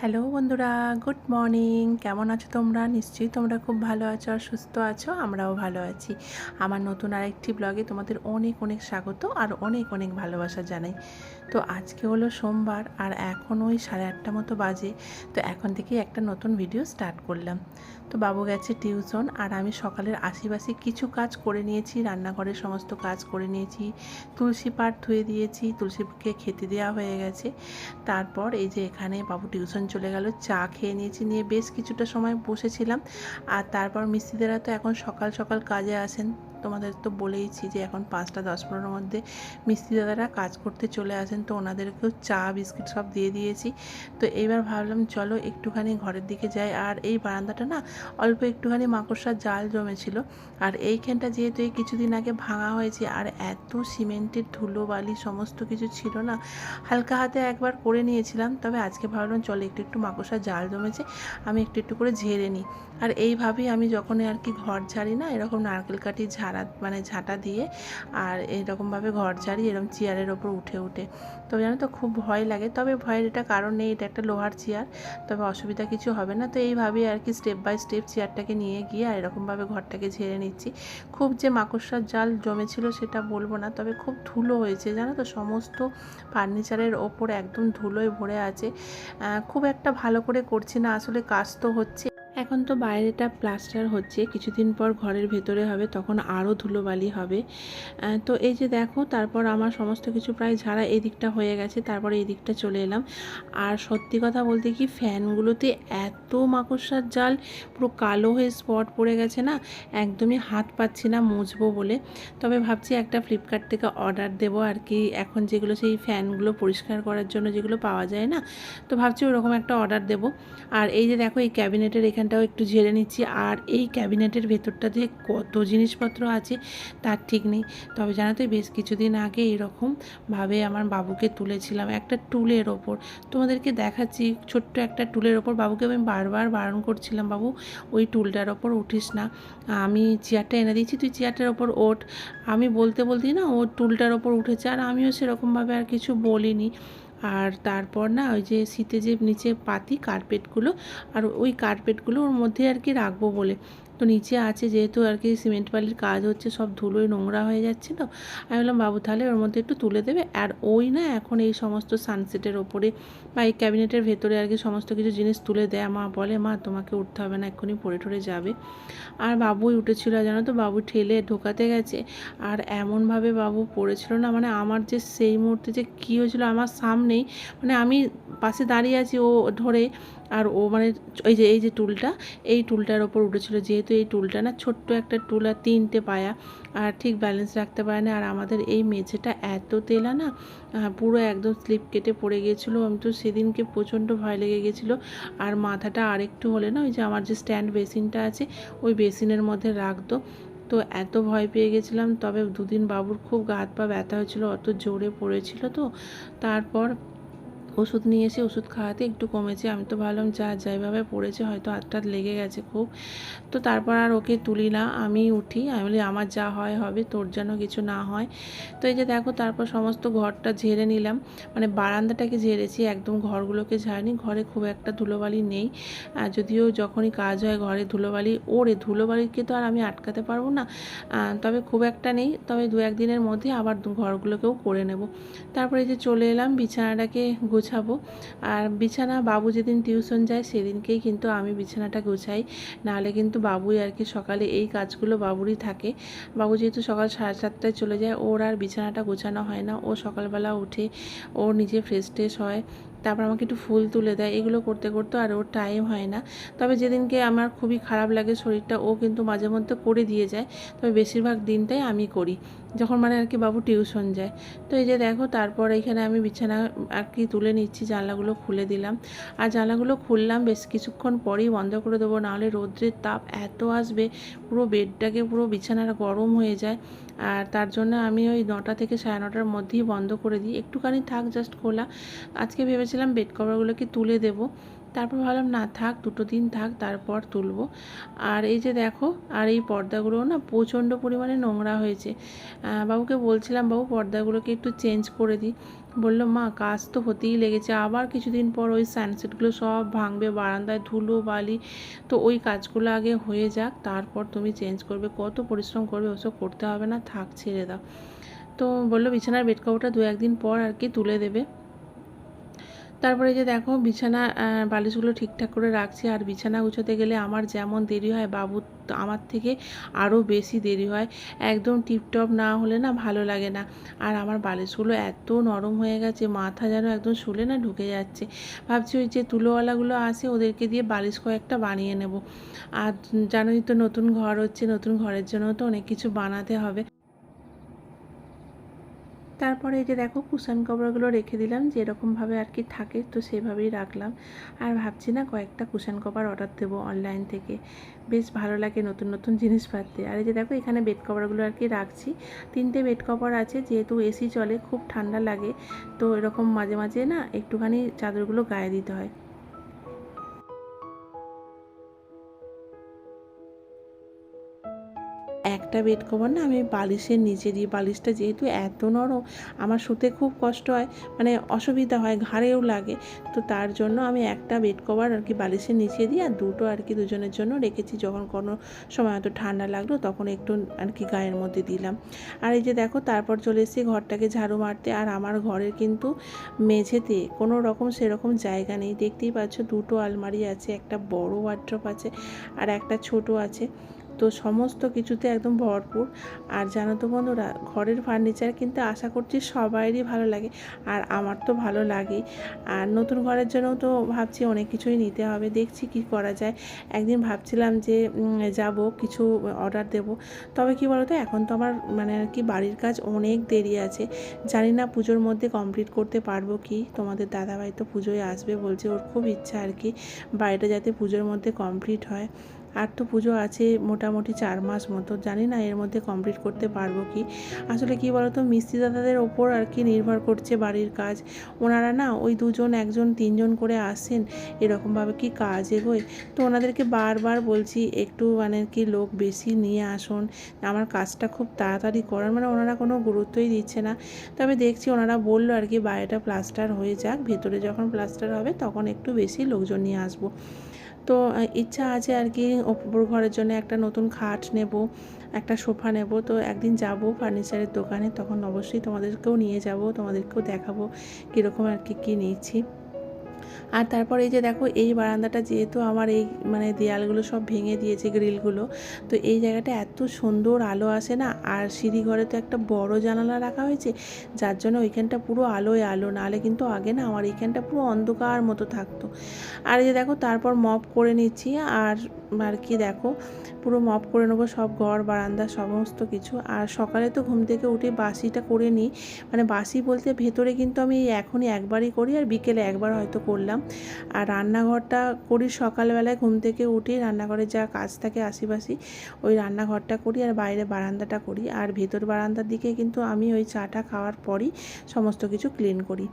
Hello বন্ধুরা, good morning. কেমন আছো তোমরা? নিশ্চয়ই তোমরা খুব ভালো আছো আর সুস্থ আছো, আমরাও ভালো আছি। আমার নতুন আরেকটি ব্লগে তোমাদের অনেক অনেক স্বাগত আর অনেক অনেক ভালোবাসা জানাই। তো আজকে হলো সোমবার আর এখন ওই সাড়ে আটটা মতো বাজে, তো এখন থেকেই একটা নতুন ভিডিও স্টার্ট করলাম। তো বাবু গেছে টিউশন আর আমি সকালের আশিপাশি কিছু কাজ করে নিয়েছি, রান্নাঘরের সমস্ত কাজ করে নিয়েছি। তুলসী পাট ধুয়ে দিয়েছি, তুলসীকে খেতে দেওয়া হয়ে গেছে। তারপর এই যে এখানে বাবু টিউশন চলে গেল, চা খেয়ে নিয়েছি, নিয়ে বেশ কিছুটা সময় বসেছিলাম। আর তারপর মিস্ত্রিদেরা তো এখন সকাল সকাল কাজে আসেন। তোমাদের তো বলেইছি যে এখন পাঁচটা দশ পনেরোর মধ্যে মিস্ত্রি দাদারা কাজ করতে চলে আসেন, তো ওনাদেরকেও চা, বিস্কিট সব দিয়ে দিয়েছি। তো এইবার ভাবলাম চলো একটুখানি ঘরের দিকে যাই। আর এই বারান্দাটা না অল্প একটুখানি মাকড়সার জাল জমেছিল। আর এইখানটা যেহেতু এই কিছুদিন আগে ভাঙা হয়েছে, আর এত সিমেন্টের ধুলো, বালি সমস্ত কিছু ছিল না, হালকা হাতে একবার করে নিয়েছিলাম। তবে আজকে ভাবলাম চলো একটু একটু মাকড়সার জাল জমেছে, আমি একটু একটু করে ঝেড়ে নিই। আর এইভাবেই আমি যখন আর কি ঘর ঝাড়ি না, এরকম নারকেল কাঠি ঝাড়া মানে ঝাঁটা দিয়ে আর এরকমভাবে ঘর ঝাড়ি, এরকম চেয়ারের ওপর উঠে উঠে। তবে জানো তো, খুব ভয় লাগে। তবে ভয়ের এটা কারণ নেই, এটা একটা লোহার চেয়ার। তবে অসুবিধা কিছু হবে না। তো এইভাবেই আর কি স্টেপ বাই স্টেপ চেয়ারটাকে নিয়ে গিয়ে আর এরকমভাবে ঘরটাকে ঝেড়ে নিচ্ছি। খুব যে মাকড়সার জাল জমেছিল সেটা বলব না। তবে খুব ধুলো হয়েছে, জানো তো? সমস্ত ফার্নিচারের ওপর একদম ধুলোয় ভরে আছে। খুব একটা ভালো করে করছি না। আসলে কাজ তো হচ্ছে এখন তো বাইরেটা প্লাস্টার হচ্ছে, কিছুদিন পর ঘরের ভেতরে হবে, তখন আরও ধুলোবালি হবে। তো এই যে দেখো, তারপর আমার সমস্ত কিছু প্রায় ঝাড়া এই দিকটা হয়ে গেছে, তারপরে এই দিকটা চলে এলাম। আর সত্যি কথা বলতে কি, ফ্যানগুলোতে এত মাকড়সার জাল, পুরো কালো হয়ে স্পট পড়ে গেছে না, একদমই হাত পাচ্ছি না মুছবো বলে। তবে ভাবছি একটা ফ্লিপকার্ট থেকে অর্ডার দেবো আর কি, এখন যেগুলো সেই ফ্যানগুলো পরিষ্কার করার জন্য যেগুলো পাওয়া যায় না, তো ভাবছি ওরকম একটা অর্ডার দেবো। আর এই যে দেখো, এই ক্যাবিনেটের এখানটাও একটু ঝেড়ে নিচ্ছি। আর এই ক্যাবিনেটের ভেতরটা যে কত জিনিসপত্র আছে, তার ঠিক নেই। তবে জানো তো, বেশ কিছুদিন আগে এরকমভাবে আমার বাবুকে তুলেছিলাম একটা টুলের ওপর। তোমাদেরকে দেখাচ্ছি, ছোট্ট একটা টুলের ওপর। বাবুকে আমি বারবার বারণ করছিলাম, বাবু, ওই টুলটার ওপর উঠিস না। আমি চেয়ারটা এনে দিয়েছি, তুই চেয়ারটার ওপর ওঠ। আমি বলতে বলতেই না, ও টুলটার ওপর উঠেছে। আর আমিও সেরকমভাবে আর কিছু বলিনি। আর তারপর না ওই যে শীতে যে নিচে পাতি কার্পেটগুলো আর ওই কার্পেটগুলো ওর মধ্যে আর কি রাখব বলে। তো নিচে আছে যেহেতু আর কি সিমেন্ট বালির কাজ হচ্ছে, সব ধুলোয় নোংরা হয়ে যাচ্ছে তো। আমি বললাম, বাবু, তাহলে ওর মধ্যে একটু তুলে দেবে? আর ওই না এখন এই সমস্ত সানসেটের ওপরে বা এই ক্যাবিনেটের ভেতরে আর কি সমস্ত কিছু জিনিস তুলে দেয়। মা বলে, মা, তোমাকে উঠতে হবে না, এক্ষুনি পড়ে টরে যাবে। আর বাবুই উঠেছিল, জানো তো, বাবু ঠেলে ঢোকাতে গেছে। আর এমনভাবে বাবু পড়েছিল না মানে আমার যে সেই মুহূর্তে যে কী হয়েছিল আমার সামনেই মানে আমি পাশে দাঁড়িয়ে আছি ও ধরে আর ও মানে এই যে এই যে টুলটা, এই টুলটার ওপর উঠেছিল। যেহেতু এই টুলটা না ছোট্ট একটা টুল আর তিনটে পায়া, আর ঠিক ব্যালেন্স রাখতে পারে না। আর আমাদের এই মেঝেটা এত তেলা না পুরো একদম স্লিপ কেটে পড়ে গিয়েছিল। আমি তো সেদিনকে প্রচণ্ড ভয় লেগে গেছিল আর মাথাটা আরেকটু হলে না, ওই যে আমার যে স্ট্যান্ড বেসিনটা আছে, ওই বেসিনের মধ্যে রাখতো। তো এত ভয় পেয়ে গেছিলাম। তবে দুদিন বাবুর খুব গা হাত পা ব্যথা হয়েছিল, অত জোরে পড়েছিল তো। তারপর ওষুধ নিয়ে এসে ওষুধ খাওয়াতে একটু কমেছে। আমি তো ভাবলাম, যা যাইভাবে পড়েছে, হয়তো হাত টাত লেগে গেছে খুব। তো তারপর আর ওকে তুলি না, আমি উঠি। আমি বলি, আমার যা হয় হবে, তোর যেন কিছু না হয়। তো এই যে দেখো, তারপর সমস্ত ঘরটা ঝেড়ে নিলাম। মানে বারান্দাটাকে ঝেড়েছি, একদম ঘরগুলোকে ঝাড়নি। ঘরে খুব একটা ধুলোবালি নেই। আর যদিও যখনই কাজ হয় ঘরে ধুলোবালি ওরে ধুলোবালিকে তো আর আমি আটকাতে পারব না। তবে খুব একটা নেই। তবে দু একদিনের মধ্যে আবার ঘরগুলোকেও করে নেব। তারপরে যে চলে এলাম, বিছানাটাকে গোছাবো। আর বিছানা বাবু যেদিন টিউশন যায় সেদিনকেই কিন্তু আমি বিছানাটা গোছাই। নাহলে কিন্তু বাবুই আর কি সকালে এই কাজগুলো বাবুরই থাকে। বাবু যেহেতু সকাল সাড়ে সাতটায় চলে যায়, ওর আর বিছানাটা গোছানো হয় না। ও সকালবেলা উঠে ও নিজে ফ্রেশ ট্রেশ হয়। তারপর আমাকে একটু ফুল তুলে দেয়, এগুলো করতে করতে আর ওর টাইম হয় না। তবে যেদিনকে আমার খুবই খারাপ লাগে শরীরটা, ও কিন্তু মাঝে মধ্যে করে দিয়ে যায়। তবে বেশিরভাগ দিনটাই আমি করি। যখন মানে আর কি বাবু টিউশন যায়। তো এই যে দেখো, তারপর এখানে আমি বিছানা আর কি তুলে নিচ্ছি, জানলাগুলো খুলে দিলাম। আর জানলাগুলো খুললাম বেশ কিছুক্ষণ পরেই বন্ধ করে দেবো, নাহলে রৌদ্রের তাপ এত আসবে, পুরো বেডটাকে পুরো বিছানাটা গরম হয়ে যায়। আর তার জন্য আমি ওই নটা থেকে সাড়ে নটার মধ্যেই বন্ধ করে দিই। একটুখানি থাক জাস্ট খোলা। আজকে ভেবেছিলাম বেড কভারগুলোকে তুলে দেবো। তারপর ভাবলাম, না, থাক, দুটো দিন থাক, তারপর তুলব। আর এই যে দেখো, আর এই পর্দাগুলো না প্রচণ্ড পরিমাণে নোংরা হয়েছে। বাবুকে বলছিলাম, বাবু, পর্দাগুলোকে একটু চেঞ্জ করে দিই। বলল, মা, কাজ তো হতেই লেগেছে। আবার কিছুদিন পর ওই সানসেটগুলো সব ভাঙবে, বারান্দায় ধুলো, বালি। তো ওই কাজগুলো আগে হয়ে যাক, তারপর তুমি চেঞ্জ করবে। কত পরিশ্রম করবে, ওসব করতে হবে না, থাক, ছেড়ে দাও। তো বলল, বিছানার বেড কভারটা দু একদিন পর আর কি তুলে দেবে। তারপরে যে দেখো বিছানা বালিশগুলো ঠিকঠাক করে রাখছি আর বিছানা গুছোতে গেলে আমার যেমন দেরি হয় বাবু আমার থেকে আরও বেশি দেরি হয়। একদম টিপটপ না হলে না ভালো লাগে না। আর আমার বালিশগুলো এত নরম হয়ে গেছে, মাথা যেন একদম শুলে না ঢুকে যাচ্ছে। ভাবছি ওই যে তুলোওয়ালাগুলো আসে ওদেরকে দিয়ে বালিশ কয়েকটা বানিয়ে নেব। আর জানোই তো নতুন ঘর হচ্ছে, নতুন ঘরের জন্য তো অনেক কিছু বানাতে হবে। তারপরে এই যে দেখো কুশন কভারগুলো রেখে দিলাম, যেরকমভাবে আর কি থাকে তো সেভাবেই রাখলাম। আর ভাবছি না কয়েকটা কুশন কভার অর্ডার দেবো অনলাইন থেকে। বেশ ভালো লাগে নতুন নতুন জিনিস পাতে। আর এই যে দেখো এখানে বেড কভারগুলো আর কি রাখছি। তিনটে বেড কভার আছে, যেহেতু এসি চলে, খুব ঠান্ডা লাগে, তো এরকম মাঝে মাঝে না একটুখানি চাদরগুলো গায়ে দিতে হয়। একটা বেড কভার না, আমি বালিশের নিচে দিই বালিশটা যেহেতু এত নরম, আমার শুতে খুব কষ্ট হয় মানে অসুবিধা হয়, ঘাড়েও লাগে। তো তার জন্য আমি একটা বেড কভার আর কি বালিশের নিচে দিই আর দুটো আর কি দুজনের জন্য রেখেছি। যখন কোনো সময় হয়তো ঠান্ডা লাগল, তখন একটু আর কি গায়ের মধ্যে দিলাম। আর এই যে দেখো, তারপর চলে এসেছি ঘরটাকে ঝাড়ু মারতে। আর আমার ঘরের কিন্তু মেঝেতে কোনো রকম সেরকম জায়গা নেই। দেখতেই পাচ্ছ, দুটো আলমারি আছে, একটা বড় ওয়ার্ড্রপ আছে, আর একটা ছোট আছে। তো সমস্ত কিছুতে একদম ভরপুর। আর জানো তো বন্ধুরা, ঘরের ফার্নিচার কিন্তু আশা করছি সবাইরই ভালো লাগে, আর আমার তো ভালো লাগে আর নতুন ঘরের জন্য তো ভাবছি অনেক কিছুই নিতে হবে, দেখছি কি করা যায়। একদিন ভাবছিলাম যে যাব, কিছু অর্ডার দেব। তবে কি বলতো, এখন তো আমার মানে আর কি বাড়ির কাজ অনেক দেরি আছে। জানি না পুজোর মধ্যে কমপ্লিট করতে পারব কি? তোমাদের দাদাভাই তো পুজোয় আসবে বলছে, ওর খুব ইচ্ছা আর কি, বাড়িটা যাতে পুজোর মধ্যে কমপ্লিট হয়। আর তো পুজো আছে মোটামুটি চার মাস মতো। জানি না এর মধ্যে কমপ্লিট করতে পারব কি। আসলে কি বলতো মিস্ত্রি দাদাদের ওপর আর কি নির্ভর করছে বাড়ির কাজ। ওনারা না ওই দুজন, একজন, তিনজন করে আসেন এরকমভাবে কি কাজ এগোয়? তো ওনাদেরকে বারবার বলছি, একটু মানে কি লোক বেশি নিয়ে আসুন। আমার কাজটা খুব তাড়াতাড়ি করার মানে ওনারা কোনো গুরুত্বই দিচ্ছে না। তবে দেখছি ওনারা বলল আর কি বাইরেটা প্লাস্টার হয়ে যাক, ভেতরে যখন প্লাস্টার হবে তখন একটু বেশি লোকজন নিয়ে আসব। তো ইচ্ছা আছে আর কি ওপর ঘরের জন্য একটা নতুন খাট নেব, একটা সোফা নেব। তো একদিন যাব ফার্নিচারের দোকানে, তখন অবশ্যই তোমাদেরকেও নিয়ে যাব, তোমাদেরকেও দেখাবো কীরকম আর কি কী নিচ্ছি আর তারপর এই যে দেখো, এই বারান্দাটা যেহেতু আমার এই মানে দেয়ালগুলো সব ভেঙে দিয়েছে গ্রিলগুলো, তো এই জায়গাটা এত সুন্দর আলো আসে না? আর সিঁড়ি ঘরে তো একটা বড় জানালা রাখা হয়েছে, যার জন্য ওইখানটা পুরো আলোয় আলো, নাহলে কিন্তু আগে না আমার এইখানটা পুরো অন্ধকার মতো থাকতো। আর এই যে দেখো, তারপর মপ করে নিচ্ছি, আর আর কি দেখো, পুরো মপ করে নেব, সব ঘর, বারান্দা, সমস্ত কিছু। আর সকালে তো ঘুম থেকে উঠে বাসিটা করে নিই মানে বাসি বলতে ভেতরে কিন্তু আমি এখনই একবারই করি, আর বিকেলে একবার হয়তো করলাম। আর রান্নাঘরটা করি সকালবেলায়, ঘুম থেকে উঠে, রান্নাঘরে যা কাজ থাকে আশিপাশি ওই রান্নাঘরটা করি আর বাইরে বারান্দাটা করি। আর ভেতর বারান্দার দিকে কিন্তু আমি ওই চাটা খাওয়ার পরই সমস্ত কিছু ক্লিন করি।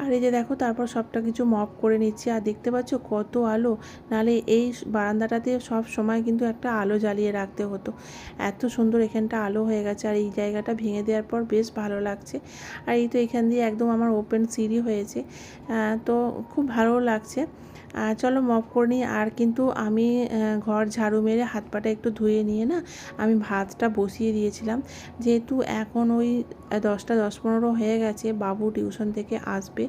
আর এই যে দেখো, তারপর সবটা কিছু মপ করে নিচ্ছি। আর দেখতে পাচ্ছ কত আলো। নালে এই বারান্দাটাতে সব সময় কিন্তু একটা আলো জ্বালিয়ে রাখতে হতো। এত সুন্দর এখানটা আলো হয়ে গেছে। আর এই জায়গাটা ভেঙে দেওয়ার পর বেশ ভালো লাগছে। আর এই তো এখান দিয়ে একদম আমার ওপেন সিঁড়ি হয়েছে। তো খুব ভালো লাগছে। চলো মপ করে নিই। আর কিন্তু আমি ঘর ঝাড়ু মেরে হাত পাটা একটু ধুয়ে নিয়ে না, আমি ভাতটা বসিয়ে দিয়েছিলাম। যেহেতু এখন ওই দশটা দশ পনেরো হয়ে গেছে, বাবু টিউশন থেকে আসবে।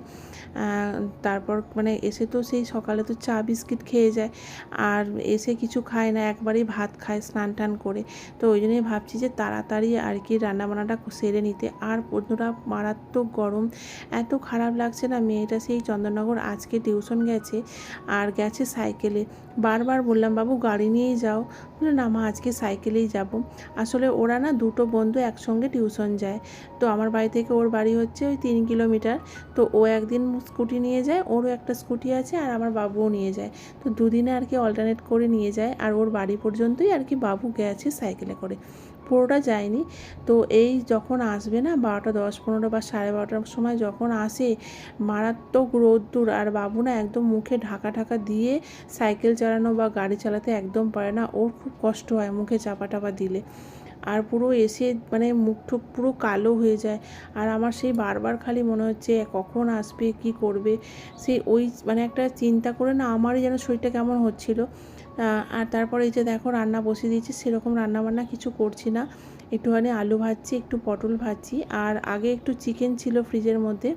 তারপর মানে এসে তো সেই সকালে তো চা বিস্কিট খেয়ে যায়। আর এসে কিছু খায় না, একবারই ভাত খায় স্নান টান করে। তো ওই জন্যই ভাবছি যে তাড়াতাড়ি আর কি রান্নাবান্নাটা সেরে নিতে। আর বন্ধুরা, মারাত্মক গরম। এত খারাপ লাগছে না, মেয়েটা সেই চন্দননগর আজকে টিউশন গেছে। আর গেছে সাইকেলে। বারবার বললাম, বাবু, গাড়ি নিয়েই যাও। বলে, না মা, আজকে সাইকেলেই যাব। আসলে ওরা না দুটো বন্ধু একসঙ্গে টিউশন যায়। তো আমার বাড়ি থেকে ওর বাড়ি হচ্ছে ওই তিন কিলোমিটার। তো ও একদিন স্কুটি নিয়ে যায়, ওরও একটা স্কুটি আছে আর আমার বাবুও নিয়ে যায়। তো দুদিনে আর কি অল্টারনেট করে নিয়ে যায়। আর ওর বাড়ি পর্যন্তই আর কি বাবু গেছে সাইকেলে করে। পুরোটা যায়নি। তো এই যখন আসবে না, বারোটা দশ পনেরো বা সাড়ে বারোটার সময় যখন আসে, মারাত্মক রোদ্দুর আর বাবু না একদম মুখে ঢাকা ঢাকা দিয়ে সাইকেল চালানো বা গাড়ি চালাতে একদম পারে না। ওর খুব কষ্ট হয় মুখে চাপা টাপা দিলে। আর পুরো এসে মানে মুখ ঠুক পুরো কালো হয়ে যায়। আর আমার সেই বারবার খালি মনে হচ্ছে, কখন আসবে, কি করবে? সেই ওই মানে একটা চিন্তা করে না আমারই যেন শরীরটা কেমন হচ্ছিল। আর তারপরে এই যে দেখো রান্না বসিয়ে দিয়েছি, সেরকম রান্না বান্না কিছু করছি না। একটুখানি আলু ভাজছি, একটু পটল ভাজছি, আর আগে একটু চিকেন ছিল ফ্রিজের মধ্যে।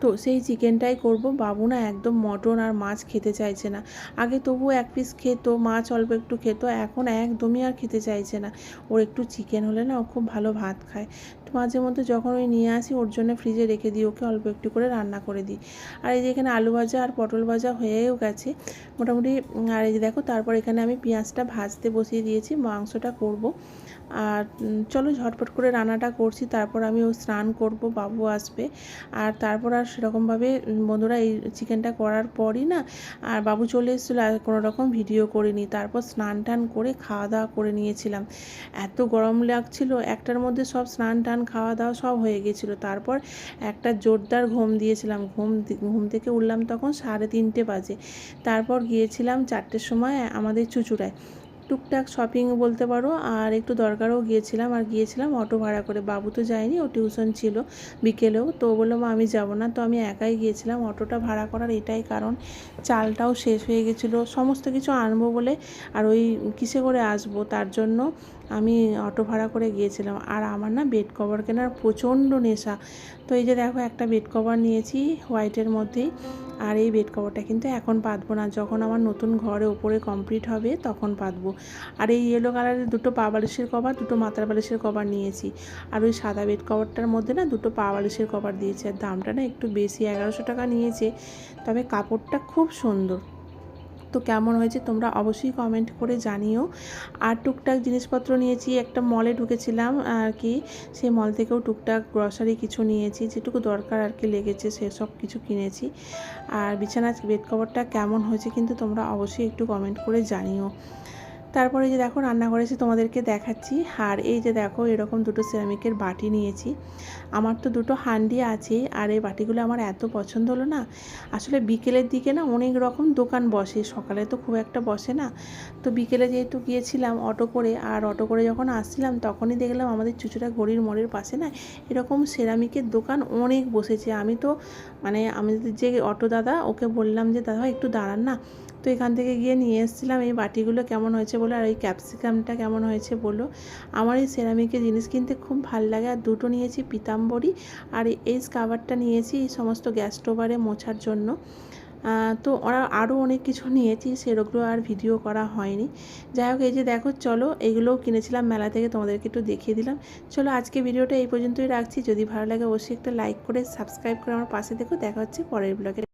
তো সেই চিকেনটাই করব। বাবু না একদম মটন আর মাছ খেতে চাইছে না। আগে তবু এক পিস খেত, মাছ অল্প একটু খেত, এখন একদমই আর খেতে চাইছে না। ওর একটু চিকেন হলে না ও খুব ভালো ভাত খায়। তো মাঝে মধ্যে যখন ওই নিয়ে আসি, ওর জন্য ফ্রিজে রেখে দিই, ওকে অল্প একটু করে রান্না করে দিই। আর এই যে এখানে আলু ভাজা আর পটল ভাজা হয়েও গেছে। মোটামুটি, আর এই যে দেখো, তারপর এখানে আমি পেঁয়াজটা ভাজতে বসিয়ে দিয়েছি, মাংসটা করব। আর চলো ঝটপট করে রান্নাটা করছি, তারপর আমি ও স্নান করব, বাবু আসবে। আর তারপর আর সেরকমভাবে বন্ধুরা এই চিকেনটা করার পরই না, আর বাবু চলে এসেছিল, আর কোনো রকম ভিডিও করিনি। তারপর স্নান টান করে খাওয়া দাওয়া করে নিয়েছিলাম। এত গরম লাগছিল, একটার মধ্যে সব স্নান টান, খাওয়া দাওয়া সব হয়ে গেছিল। তারপর একটা জোরদার ঘুম দিয়েছিলাম। ঘুম ঘুম থেকে উঠলাম তখন সাড়ে তিনটে বাজে। তারপর গিয়েছিলাম চারটের সময় আমাদের চুচুড়ায়। টুকটাক শপিং বলতে পারো, আর একটু দরকারও গিয়েছিলাম, আর গিয়েছিলাম, অটো ভাড়া করে। বাবু তো যায়নি, ও টিউশন ছিল বিকেলেও, তো বলল, মা, আমি যাব না। তো আমি একাই গিয়েছিলাম, অটোটা ভাড়া করার এটাই কারণ। চালটাও শেষ হয়ে গেছিল, সমস্ত কিছু আনব বলে, আর ওই কিসে করে আসব? তার জন্য আমি অটো ভাড়া করে গিয়েছিলাম। আর আমার না বেড কভার কেনার প্রচণ্ড নেশা। তো এই যে দেখো, একটা বেড কভার নিয়েছি হোয়াইটের মধ্যেই। আর এই বেড কভারটা কিন্তু এখন পাতবো না। যখন আমার নতুন ঘরে ওপরে কমপ্লিট হবে তখন পাতবো। আর এই ইয়েলো কালারের দুটো পা বালিশের কভার দুটো মাথার বালিশের কভার নিয়েছি। আর ওই সাদা বেড কভারটার মধ্যে না দুটো পা বালিশের কভার দিয়েছি। আর দামটা না একটু বেশি, এগারোশো টাকা নিয়েছে। তবে কাপড়টা খুব সুন্দর। তো কেমন হয়েছে তোমরা অবশ্যই কমেন্ট করে জানিও। আর টুকটাক জিনিসপত্র নিয়েছি, একটা মলে ঢুকেছিলাম আর কি সেই মল থেকেও টুকটাক গ্রসারি কিছু নিয়েছি, যেটুকু দরকার আর কি লেগেছে সেসব কিছু কিনেছি। আর বিছানার বেড কভারটা কেমন হয়েছে কিন্তু তোমরা অবশ্যই একটু কমেন্ট করে জানিও। তারপরে যে দেখো রান্না করেছি তোমাদেরকে দেখাচ্ছি। আর এই যে দেখো এরকম দুটো সিরামিকের বাটি নিয়েছি। আমার তো দুটো হান্ডি আছেই, আর এই বাটিগুলো আমার এত পছন্দ হলো না। আসলে বিকেলের দিকে না অনেক রকম দোকান বসে, সকালে তো খুব একটা বসে না। তো বিকেলে যেহেতু গিয়েছিলাম অটো করে, আর অটো করে যখন আসছিলাম তখনই দেখলাম আমাদের চুচুড়া গড়ির মোড়ের পাশে না এরকম সেরামিকের দোকান অনেক বসেছে। আমি তো মানে আমি যে অটো দাদা, ওকে বললাম যে, দাদা একটু দাঁড়ান না। তো এখান থেকে গিয়ে নিয়ে এসেছিলাম, এই বাটিগুলো কেমন হয়েছে বলো আর এই ক্যাপসিকামটা কেমন হয়েছে বলো। আমার এই সেরামিকের জিনিস কিনতে খুব ভালো লাগে আর দুটো নিয়েছি পিতাম্বরী আর এই স্কাবারটা নিয়েছি এই সমস্ত গ্যাস স্টোভারে মোছার জন্য। তো ওরা আরও অনেক কিছু নিয়েছি, সেগুলো আর ভিডিও করা হয়নি। যাই হোক, এই যে দেখো, চলো এগুলোও কিনেছিলাম মেলা থেকে, তোমাদেরকে একটু দেখিয়ে দিলাম। চলো আজকে ভিডিওটা এই পর্যন্তই রাখছি। যদি ভালো লাগে, অবশ্যই একটা লাইক করে, সাবস্ক্রাইব করে আমার পাশে দেখো দেখা হচ্ছে পরের ব্লগে।